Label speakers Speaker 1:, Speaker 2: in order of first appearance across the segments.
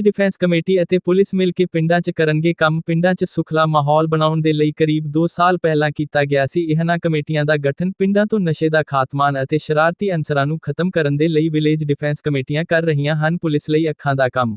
Speaker 1: Village defence committee ਅਤੇ police ਮਿਲ ਕੇ ਪਿੰਡਾਂ 'ਚ ਕਰਨਗੇ ਕੰਮ। ਪਿੰਡਾਂ 'ਚ ਸੁਖਲਾ ਮਾਹੌਲ ਬਣਾਉਣ ਦੇ ਲਈ ਕਰੀਬ 2 ਸਾਲ ਪਹਿਲਾਂ ਕੀਤਾ ਗਿਆ ਸੀ। ਇਹਨਾਂ ਕਮੇਟੀਆਂ ਦਾ ਗਠਨ ਪਿੰਡਾਂ ਤੋਂ ਨਸ਼ੇ ਦਾ ਖਾਤਮਾਨ ਅਤੇ ਸ਼ਰਾਰਤੀ ਅਨਸਰਾਂ ਨੂੰ ਖਤਮ ਕਰਨ ਦੇ ਲਈ ਵਿਲੇਜ ਡਿਫੈਂਸ ਕਮੇਟੀਆਂ ਕਰ ਰਹੀਆਂ ਹਨ। ਪੁਲਿਸ ਲਈ ਅੱਖਾਂ ਦਾ ਕੰਮ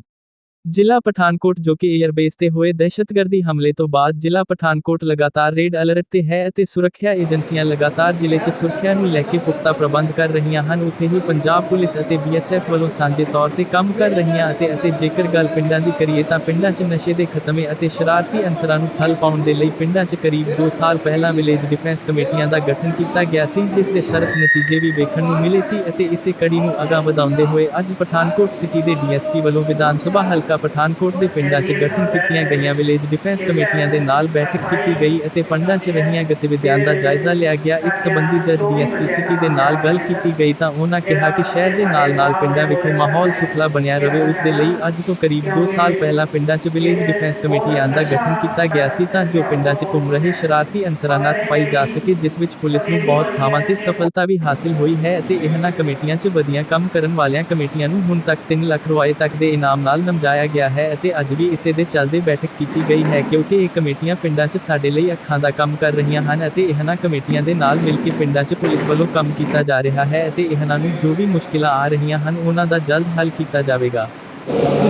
Speaker 1: ਜ਼ਿਲ੍ਹਾ ਪਠਾਨਕੋਟ ਜੋ ਕਿ 에ਅਰਬੇਸ ਤੇ ਹੋਏ ਦਹਿਸ਼ਤਗਰਦੀ ਹਮਲੇ ਤੋਂ ਬਾਅਦ ਜ਼ਿਲ੍ਹਾ ਪਠਾਨਕੋਟ ਲਗਾਤਾਰ ਰੇਡ ਅਲਰਟ ਤੇ ਹੈ ਅਤੇ ਸੁਰੱਖਿਆ ਏਜੰਸੀਆਂ ਲਗਾਤਾਰ ਜ਼ਿਲ੍ਹੇ 'ਚ ਸੁਰੱਖਿਆ ਨੂੰ ਲੈ ਕੇ ਪੁਖਤਾ ਪ੍ਰਬੰਧ ਕਰ ਰਹੀਆਂ ਹਨ। ਉੱਥੇ ਹੀ ਪੰਜਾਬ ਪੁਲਿਸ ਅਤੇ ਬੀਐਸਐਫ ਵੱਲੋਂ ਸਾਂਝੇ ਤੌਰ ਤੇ ਕੰਮ ਕਰ ਰਹੀਆਂ ਅਤੇ ਅਤੇ ਜੇਕਰ ਗੱਲ ਪਿੰਡਾਂ ਦੀ ਕਰੀਏ ਤਾਂ ਪਿੰਡਾਂ 'ਚ ਨਸ਼ੇ ਦੇ ਖਤਮੇ ਅਤੇ ਸ਼ਰਾਰਤੀ ਅਨਸਰਾਂ ਨੂੰ ਠੱਲ ਪਾਉਣ ਦੇ ਲਈ ਪਿੰਡਾਂ 'ਚ ਕਰੀਬ 2 ਸਾਲ ਪਹਿਲਾਂ ਵਿਲੇਜ ਡਿਫੈਂਸ ਕਮੇਟੀਆਂ ਦਾ ਗਠਨ ਕੀਤਾ ਗਿਆ ਸੀ, ਜਿਸ ਦੇ ਸਰਤ ਨਤੀਜੇ ਵੀ ਵੇਖਣ ਨੂੰ ਮਿਲੇ ਸੀ ਅਤੇ ਇਸੇ ਕੜੀ ਨੂੰ ਅਗਾਂਹ ਵਧਾਉਂਦੇ ਹੋਏ ਅੱਜ ਪਠਾਨਕੋਟ ਸਿਟੀ ਦੇ ਡੀਐਸਪੀ ਵੱਲੋਂ ਵਿਧਾਨ ਸਭਾ ਹਲਕਾ ਪਠਾਨਕੋਟ ਦੇ ਪਿੰਡਾਂ 'ਚ ਗਠਨ ਕੀਤੀਆਂ ਗਈਆਂ ਵਿਲੇਜ ਡਿਫੈਂਸ ਕਮੇਟੀਆਂ ਦੇ ਨਾਲ ਬੈਠਕ ਕੀਤੀ ਗਈ ਅਤੇ ਪਿੰਡਾਂ 'ਚ ਰਹੀਆਂ ਗਤੀਵਿਧੀਆਂ ਦਾ ਜਾਇਜ਼ਾ ਲਿਆ ਗਿਆ। ਇਸ ਸੰਬੰਧੀ ਜਦ ਡੀਐਸਪੀ ਸਿਟੀ ਦੇ ਨਾਲ ਗੱਲ ਕੀਤੀ ਗਈ ਤਾਂ ਉਹਨਾਂ ਕਿਹਾ ਕਿ ਸ਼ਹਿਰ ਦੇ ਨਾਲ-ਨਾਲ ਪਿੰਡਾਂ ਵਿਖੇ ਮਾਹੌਲ ਸੁਖਲਾ ਬਣਿਆ ਰਹੇ ਉਸ ਦੇ ਲਈ ਅੱਜ ਤੋਂ ਕਰੀਬ 2 ਸਾਲ ਪਹਿਲਾਂ ਪਿੰਡਾਂ 'ਚ ਵਿਲੇਜ ਡਿਫੈਂਸ ਕਮੇਟੀਆਂ ਦਾ ਗਠਨ ਕੀਤਾ ਗਿਆ ਸੀ ਤਾਂ ਜੋ ਪਿੰਡਾਂ 'ਚ ਘੁੰਮ ਰਹੇ ਸ਼ਰਾਰਤੀ ਅਨਸਰਾਂ ਨਾਲ ਪਾਈ ਜਾ ਸਕੇ, ਜਿਸ ਵਿੱਚ ਪੁਲਿਸ ਨੂੰ ਬਹੁਤ ਥਾਵਾਂ ਤੇ ਸਫਲਤਾ ਵੀ ਹਾਸਲ ਹੋਈ ਹੈ ਅਤੇ ਇਹਨਾਂ ਕਮੇਟੀਆਂ 'ਚ ਵਧੀਆ ਕੰਮ ਕਰਨ ਵਾਲੀਆਂ ਕਮੇਟੀਆਂ ਨੂੰ ਹੁਣ ਤੱਕ 3 ਲੱਖ ਰੁਪਏ ਤੱਕ ਦੇ ਇਨਾਮ ਨਾਲ ਨਮਜਾਇਆ ਗਿਆ ਹੈ ਅਤੇ ਅੱਜ ਵੀ ਇਸੇ ਦੇ ਚੱਲਦੇ ਬੈਠਕ ਕੀਤੀ ਗਈ ਹੈ ਕਿਉਂਕਿ ਇਹ ਕਮੇਟੀਆਂ ਪਿੰਡਾਂ 'ਚ ਸਾਡੇ ਲਈ ਅੱਖਾਂ ਦਾ ਕੰਮ ਕਰ ਰਹੀਆਂ ਹਨ ਅਤੇ ਇਹਨਾਂ ਕਮੇਟੀਆਂ ਦੇ ਨਾਲ ਮਿਲ ਕੇ ਪਿੰਡਾਂ 'ਚ ਪੁਲਿਸ ਵੱਲੋਂ ਕੰਮ ਕੀਤਾ ਜਾ ਰਿਹਾ ਹੈ ਅਤੇ ਇਹਨਾਂ ਨੂੰ ਜੋ ਵੀ ਮੁਸ਼ਕਿਲਾਂ ਆ ਰਹੀਆਂ ਹਨ ਉਹਨਾਂ ਦਾ ਜਲਦ ਹੱਲ ਕੀਤਾ ਜਾਵੇਗਾ।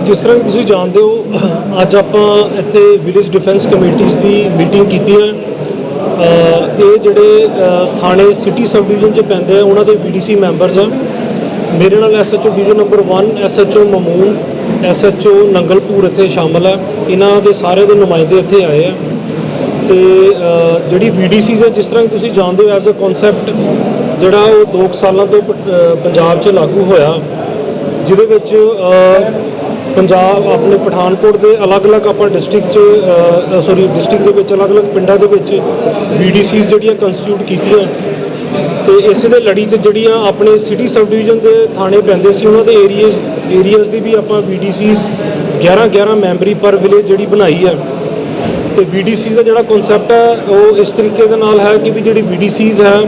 Speaker 2: ਜਿਸ ਤਰ੍ਹਾਂ ਤੁਸੀਂ ਜਾਣਦੇ ਹੋ, ਅੱਜ ਆਪਾਂ ਇੱਥੇ ਵਿਲੇਜ ਡਿਫੈਂਸ ਕਮੇਟੀਆਂ ਦੀ ਮੀਟਿੰਗ ਕੀਤੀ ਹੈ। ਇਹ ਜਿਹੜੇ ਥਾਣੇ ਸਿਟੀ ਸਬ ਡਿਵੀਜ਼ਨ ਚ ਪੈਂਦੇ ਆ, ਉਹਨਾਂ ਦੇ ਵੀਡੀਸੀ ਮੈਂਬਰਸ ਆ। ਮੇਰੇ ਨਾਲ SHO division number 1 SHO Mamun SHO Nangalpur ਇੱਥੇ ਸ਼ਾਮਲ ਹੈ। ਇਹਨਾਂ ਦੇ ਸਾਰੇ ਦੇ ਨੁਮਾਇੰਦੇ ਇੱਥੇ ਆਏ ਆ। ਤੇ ਅ, ਜਿਹੜੀ ਵੀਡੀਸੀਜ਼ ਹੈ ਜਿਸ ਤਰ੍ਹਾਂ ਤੁਸੀਂ ਜਾਣਦੇ ਹੋ ਐਜ਼ ਅ ਕਨਸੈਪਟ ਜਿਹੜਾ ਉਹ 2 ਸਾਲਾਂ ਤੋਂ ਪੰਜਾਬ 'ਚ ਲਾਗੂ ਹੋਇਆ। ਜਿਹਦੇ ਵਿੱਚ ਪੰਜਾਬ ਆਪਣੇ ਪਠਾਨਕੋਟ ਦੇ ਅਲੱਗ-ਅਲੱਗ ਆਪਾਂ ਡਿਸਟ੍ਰਿਕਟ 'ਚ ਸੌਰੀ ਡਿਸਟ੍ਰਿਕਟ ਦੇ ਵਿੱਚ ਅਲੱਗ-ਅਲੱਗ ਪਿੰਡਾਂ ਦੇ ਵਿੱਚ ਵੀਡੀਸੀਜ਼ ਜਿਹੜੀਆਂ ਕੰਸਟੀਟਿਊਟ ਕੀਤੀਆਂ। ਤੇ ਇਸੇ ਦੇ ਲੜੀ 'ਚ ਜਿਹੜੀਆਂ ਆਪਣੇ ਸਿਟੀ ਸਬ ਡਿਵੀਜ਼ਨ ਦੇ ਥਾਣੇ ਪੈਂਦੇ ਸੀ ਉਹਨਾਂ ਦੇ ਏਰੀਆਜ਼ ਏਰੀਆਜ਼ ਦੀ ਵੀ ਆਪਾਂ ਵੀਡੀਸੀਜ਼ 11 11 ਮੈਂਬਰੀ ਪਰ ਵਿਲੇਜ ਜਿਹੜੀ ਬਣਾਈ ਹੈ ਤੇ ਵੀਡੀਸੀਜ਼ ਦਾ ਜਿਹੜਾ ਕਨਸੈਪਟ ਹੈ ਉਹ ਇਸ ਤਰੀਕੇ ਦੇ ਨਾਲ ਹੈ ਕਿ ਵੀ ਜਿਹੜੀ ਵੀਡੀਸੀਜ਼ ਹੈ,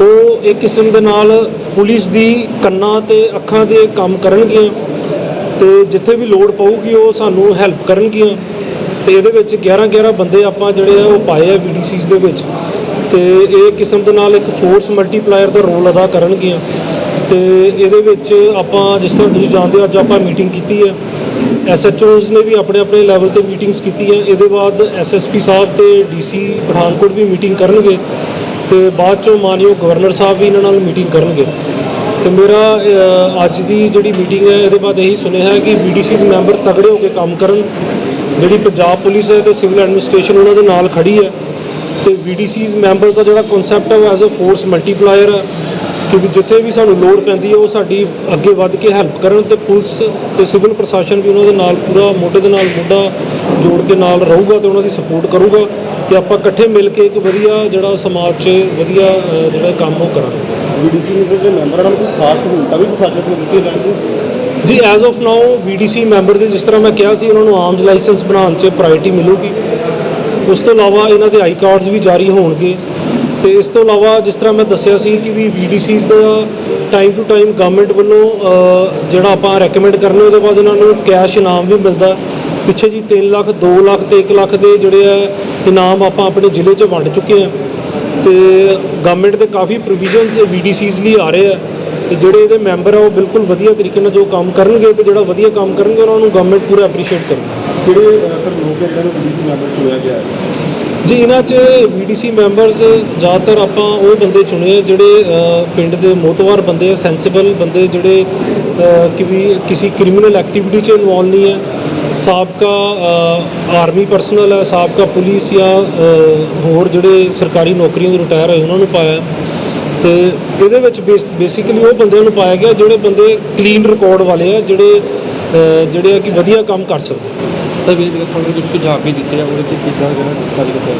Speaker 2: ਉਹ ਇੱਕ ਕਿਸਮ ਦੇ ਨਾਲ ਪੁਲਿਸ ਦੀ ਕੰਨਾਂ ਤੇ ਅੱਖਾਂ ਦੇ ਕੰਮ ਕਰਨਗੀਆਂ ਤੇ ਜਿੱਥੇ ਵੀ ਲੋੜ ਪਊਗੀ ਉਹ ਸਾਨੂੰ ਹੈਲਪ ਕਰਨਗੀਆਂ। ਤੇ ਇਹਦੇ ਵਿੱਚ 11 11 ਬੰਦੇ ਆਪਾਂ ਜਿਹੜੇ ਆ, ਉਹ ਪਾਏ ਆ ਵੀਡੀਸੀਜ਼ ਦੇ ਵਿੱਚ। ਤੇ ਇਹ ਕਿਸਮ ਦੇ ਨਾਲ ਇੱਕ ਫੋਰਸ ਮਲਟੀਪਲਾਇਰ ਦਾ ਰੋਲ ਅਦਾ ਕਰਨਗੀਆਂ। ਤੇ ਇਹਦੇ ਵਿੱਚ ਆਪਾਂ ਜਿਸ ਤਰ੍ਹਾਂ ਤੁਸੀਂ ਜਾਣਦੇ ਹੋ, ਅੱਜ ਆਪਾਂ ਮੀਟਿੰਗ ਕੀਤੀ ਹੈ। ਐਸਐਚਓਜ਼ ਨੇ ਵੀ ਆਪਣੇ ਆਪਣੇ ਲੈਵਲ ਤੇ ਮੀਟਿੰਗਸ ਕੀਤੀ ਹੈ। ਇਹਦੇ ਬਾਅਦ ਐਸਐਸਪੀ ਸਾਹਿਬ ਤੇ ਡੀਸੀ ਪਠਾਨਕੋਟ ਵੀ ਮੀਟਿੰਗ ਕਰਨਗੇ ਤੇ ਬਾਅਦ ਚੋਂ ਮਾਨਯੋਗ ਗਵਰਨਰ ਸਾਹਿਬ ਵੀ ਇਹਨਾਂ ਨਾਲ ਮੀਟਿੰਗ ਕਰਨਗੇ। ਤੇ ਮੇਰਾ ਅੱਜ ਦੀ ਜਿਹੜੀ ਮੀਟਿੰਗ ਹੈ, ਇਹਦੇ ਬਾਅਦ ਇਹੀ ਸੁਣਿਆ ਹੈ ਕਿ ਬੀਡੀਸੀਜ਼ ਮੈਂਬਰ ਤਗੜੇ ਹੋ ਕੇ ਕੰਮ ਕਰਨ। ਜਿਹੜੀ ਪੰਜਾਬ ਪੁਲਿਸ ਹੈ ਤੇ ਸਿਵਲ ਐਡਮਿਨਿਸਟ੍ਰੇਸ਼ਨ ਉਹਨਾਂ ਦੇ ਨਾਲ ਖੜੀ ਹੈ। ਤੇ ਬੀਡੀਸੀਜ਼ ਮੈਂਬਰਸ ਦਾ ਜਿਹੜਾ ਕਨਸੈਪਟ ਹੈ, ਉਹ ਐਜ਼ ਅ ਫੋਰਸ ਮਲਟੀਪਲਾਇਰ ਹੈ। ਕਿ ਜਿੱਥੇ ਵੀ ਸਾਨੂੰ ਲੋੜ ਪੈਂਦੀ ਹੈ ਉਹ ਸਾਡੀ ਅੱਗੇ ਵੱਧ ਕੇ ਹੈਲਪ ਕਰਨ ਤੇ ਪੁਲਿਸ ਤੇ ਸਿਵਲ ਪ੍ਰਸ਼ਾਸਨ ਵੀ ਉਹਨਾਂ ਦੇ ਨਾਲ ਪੂਰਾ ਮੋਢੇ ਦੇ ਨਾਲ ਮੋਢਾ ਜੋੜ ਕੇ ਨਾਲ ਰਹੂਗਾ ਤੇ ਉਹਨਾਂ ਦੀ ਸਪੋਰਟ ਕਰੂਗਾ ਤੇ ਆਪਾਂ ਇਕੱਠੇ ਮਿਲ ਕੇ ਇੱਕ ਵਧੀਆ ਜਿਹੜਾ ਸਮਾਜ 'ਚ ਵਧੀਆ ਜਿਹੜਾ ਕੰਮ ਉਹ ਕਰਾਂਗੇ।
Speaker 3: ਵੀਡੀਸੀ ਦੇ ਮੈਂਬਰਾਂ ਨੂੰ ਕੋਈ ਖਾਸ ਸਹੂਲਤਾਂ ਵੀ ਪ੍ਰਸ਼ਾਸਨ ਨੂੰ ਦਿੱਤੀਆਂ ਜਾਣਗੀਆਂ?
Speaker 2: ਜੀ as of now VDC member ਦੇ ਜਿਸ ਤਰ੍ਹਾਂ ਮੈਂ ਕਿਹਾ ਸੀ ਉਹਨਾਂ ਨੂੰ ਆਰਮਸ ਲਾਇਸੈਂਸ ਬਣਾਉਣ 'ਚ ਪ੍ਰਾਇੋਰਟੀ ਮਿਲੂਗੀ। ਉਸ ਤੋਂ ਇਲਾਵਾ ਇਹਨਾਂ ਦੇ ਆਈ ਕਾਰਡਸ ਵੀ ਜਾਰੀ ਹੋਣਗੇ। ਤੇ ਇਸ ਤੋਂ ਇਲਾਵਾ ਜਿਸ ਤਰ੍ਹਾਂ ਮੈਂ ਦੱਸਿਆ ਸੀ ਕਿ ਵੀ ਵੀਡੀਸੀਜ਼ ਦਾ ਟਾਈਮ ਟੂ ਟਾਈਮ ਗਵਰਨਮੈਂਟ ਵੱਲੋਂ ਜਿਹੜਾ ਆਪਾਂ ਰეკਮੈਂਡ ਕਰਨੇ ਉਹਦੇ ਬਾਅਦ ਇਹਨਾਂ ਨੂੰ ਕੈਸ਼ ਇਨਾਮ ਵੀ ਮਿਲਦਾ। ਪਿੱਛੇ ਜੀ 3 ਲੱਖ 2 ਲੱਖ ਤੇ 1 ਲੱਖ ਦੇ ਜਿਹੜੇ ਆ ਇਨਾਮ ਆਪਾਂ ਆਪਣੇ ਜ਼ਿਲ੍ਹੇ 'ਚ ਵੰਡ ਚੁੱਕੇ ਆ ਤੇ ਗਵਰਨਮੈਂਟ ਦੇ ਕਾਫੀ ਪ੍ਰੋਵੀਜ਼ਨਸ ਵੀਡੀਸੀਜ਼ ਲਈ ਆ ਰਹੇ ਆ। ਤੇ ਜਿਹੜੇ ਇਹਦੇ ਮੈਂਬਰ ਆ ਉਹ ਬਿਲਕੁਲ ਵਧੀਆ ਤਰੀਕੇ ਨਾਲ ਜੋ ਕੰਮ ਕਰਨਗੇ ਤੇ ਜਿਹੜਾ ਵਧੀਆ ਕੰਮ ਕਰਨਗੇ, ਉਹਨਾਂ ਨੂੰ ਗਵਰਨਮੈਂਟ ਪੂਰਾ ਐਪਰੀਸ਼ੀਏਟ ਕਰੇਗੀ।
Speaker 3: ਕਿਹੜੇ ਸਰ ਲੋਕ ਇਹਨਾਂ ਨੂੰ ਵੀਡੀਸੀ ਮੈਂਬਰ ਚੁਣਿਆ ਗਿਆ ਹੈ
Speaker 2: ਜੀ, ਇਹਨਾਂ 'ਚ ਵੀਡੀਸੀ ਮੈਂਬਰਸ ਜ਼ਿਆਦਾਤਰ ਆਪਾਂ ਉਹ ਬੰਦੇ ਚੁਣੇ ਆ ਜਿਹੜੇ ਪਿੰਡ ਦੇ ਮੋਤਵਾਰ ਬੰਦੇ ਆ ਸੈਂਸੀਬਲ ਬੰਦੇ ਜਿਹੜੇ ਕਿ ਵੀ ਕਿਸੇ ਕ੍ਰਿਮੀਨਲ ਐਕਟੀਵਿਟੀ 'ਚ ਇਨਵੋਲਵ ਨਹੀਂ ਹੈ ਸਾਬਕਾ ਆਰਮੀ ਪਰਸਨਲ ਹੈ ਸਾਬਕਾ ਪੁਲਿਸ ਜਾਂ ਹੋਰ ਜਿਹੜੇ ਸਰਕਾਰੀ ਨੌਕਰੀਆਂ ਤੋਂ ਰਿਟਾਇਰ ਹੋਏ ਉਹਨਾਂ ਨੂੰ ਪਾਇਆ। ਤੇ ਇਹਦੇ ਵਿੱਚ ਬੇਸਿਕਲੀ ਉਹ ਬੰਦਿਆਂ ਨੂੰ ਪਾਇਆ ਗਿਆ ਜਿਹੜੇ ਬੰਦੇ ਕਲੀਨ ਰਿਕਾਰਡ ਵਾਲੇ ਆ, ਜਿਹੜੇ ਜਿਹੜੇ ਆ ਕਿ ਵਧੀਆ ਕੰਮ ਕਰ ਸਕਦੇ
Speaker 4: ਤਾਂ ਵੀ ਜਿਹੜਾ ਤੁਹਾਨੂੰ ਜਿਹੜੇ ਸੁਝਾਅ ਵੀ ਦਿੱਤੇ ਆ, ਉਹਦੇ ਤੇ ਕਿੱਦਾਂ ਜਿਹੜਾ ਕਾਰਜ ਕੀਤਾ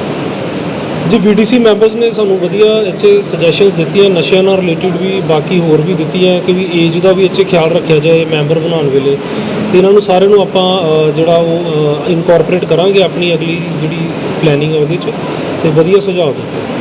Speaker 2: ਜੀ ਵੀਡੀਸੀ ਮੈਂਬਰਸ ਨੇ ਸਾਨੂੰ ਵਧੀਆ ਇੱਥੇ ਸੁਜੈਸ਼ਨਸ ਦਿੱਤੀਆਂ, ਨਸ਼ਿਆਂ ਨਾਲ ਰਿਲੇਟਡ ਵੀ, ਬਾਕੀ ਹੋਰ ਵੀ ਦਿੱਤੀਆਂ ਕਿ ਵੀ ਏਜ ਦਾ ਵੀ ਇੱਥੇ ਖਿਆਲ ਰੱਖਿਆ ਜਾਏ ਮੈਂਬਰ ਬਣਾਉਣ ਵੇਲੇ। ਤੇ ਇਹਨਾਂ ਨੂੰ ਸਾਰਿਆਂ ਨੂੰ ਆਪਾਂ ਜਿਹੜਾ ਉਹ ਇਨਕੋਰਪੋਰੇਟ ਕਰਾਂਗੇ ਆਪਣੀ ਅਗਲੀ ਜਿਹੜੀ ਪਲੈਨਿੰਗ ਹੈ ਉਹਦੇ 'ਚ। ਤੇ ਵਧੀਆ ਸੁਝਾਅ ਦਿੱਤੇ।